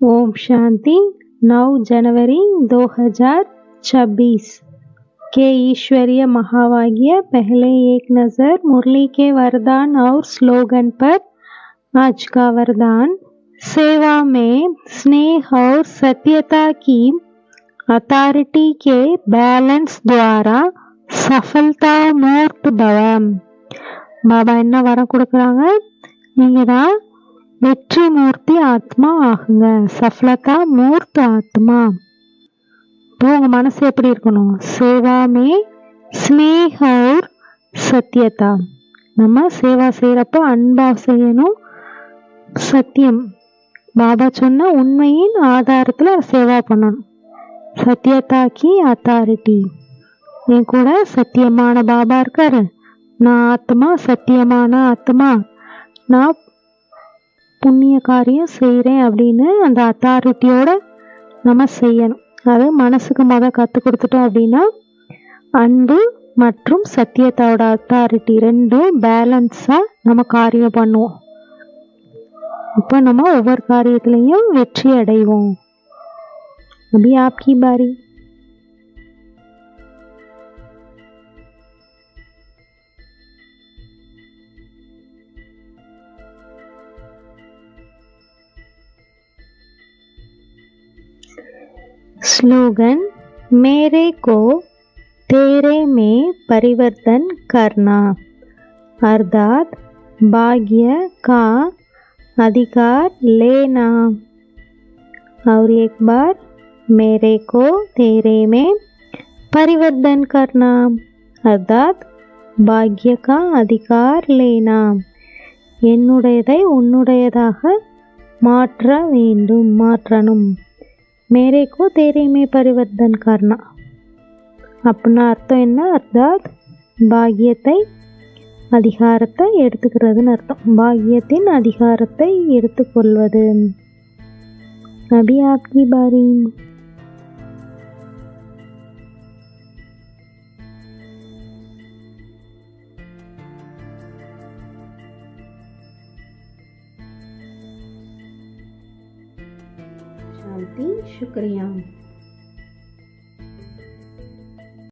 ओम शांति 9 जनवरी 2026 के ईश्वरीय महावाक्य पहले एक नज़र मुरली के वरदान और स्लोगन पर आज का वरदान सेवा में स्नेह और सत्यता की अथॉरिटी के बैलेंस द्वारा सफलता मूर्त भवम பாபா என்ன வரம் கொடுக்குறாங்க நீங்கள் தான் வெற்றி மூர்த்தி ஆத்மா ஆகுங்க. சஃலதா மூர்த்த ஆத்மா. இப்போ உங்கள் மனசு எப்படி இருக்கணும்? சேவாமே ஸ்னேக சத்தியதா நம்ம சேவா செய்கிறப்போ அன்பாக செய்யணும். சத்தியம். பாபா சொன்ன உண்மையின் ஆதாரத்தில் சேவா பண்ணணும். சத்தியதாக்கி அத்தாரிட்டி என் கூட சத்தியமான பாபா இருக்காரு. நான் ஆத்மா சத்தியமான ஆத்மா. நான் புண்ணிய காரியம் செய்கிறேன் அப்படின்னு அந்த அத்தாரிட்டியோட நம்ம செய்யணும். அது மனசுக்கு முத கற்றுக் கொடுத்துட்டோம் அப்படின்னா அன்பு மற்றும் சத்தியத்தோட அத்தாரிட்டி ரெண்டும் பேலன்ஸாக நம்ம காரியம் பண்ணுவோம். இப்போ நம்ம ஒவ்வொரு காரியத்துலேயும் வெற்றி அடைவோம். அபி ஆப்கி பாரி स्लोगन मेरे को तेरे में परिवर्तन करना अर्थात भाग्य का अधिकार लेना और एक बार मेरे को तेरे में परिवर्तन करना अर्थात பாக்ய கா அதிகார் லேனா என்னுடையதை உன்னுடையதாக மாற்ற வேண்டும் மாற்றணும் मेरे को तेरे में परिवर्तन करना அப்படின்னா அர்த்தம் என்ன அர்த்தாத் பாக்கியத்தை அதிகாரத்தை எடுத்துக்கிறதுன்னு அர்த்தம் பாக்கியத்தின் அதிகாரத்தை எடுத்துக்கொள்வது அபி ஆப்கி பாரி शांति शुक्रिया।